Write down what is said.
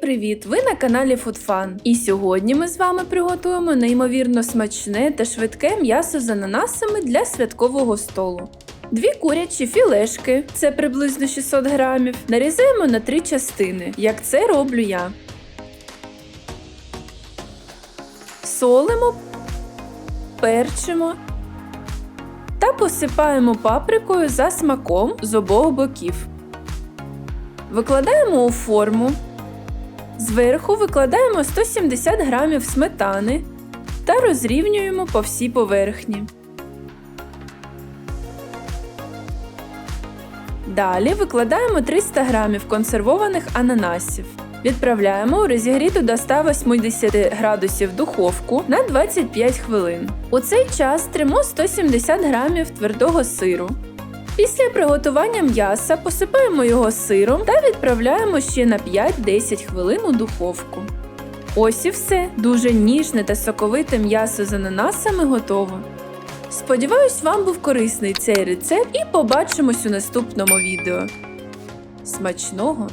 привіт! Ви на каналі FoodFun. І сьогодні ми з вами приготуємо неймовірно смачне та швидке м'ясо з ананасами для святкового столу. Дві курячі філешки, це приблизно 600 грамів, нарізаємо на три частини, як це роблю я. Солимо, перчимо та посипаємо паприкою за смаком з обох боків. Викладаємо у форму. Зверху викладаємо 170 грамів сметани та розрівнюємо по всій поверхні. Далі викладаємо 300 грамів консервованих ананасів. Відправляємо у розігріту до 180 градусів духовку на 25 хвилин. У цей час тримо 170 грамів твердого сиру. Після приготування м'яса посипаємо його сиром та відправляємо ще на 5-10 хвилин у духовку. Ось і все. Дуже ніжне та соковите м'ясо з ананасами готово. Сподіваюсь, вам був корисний цей рецепт і побачимось у наступному відео. Смачного!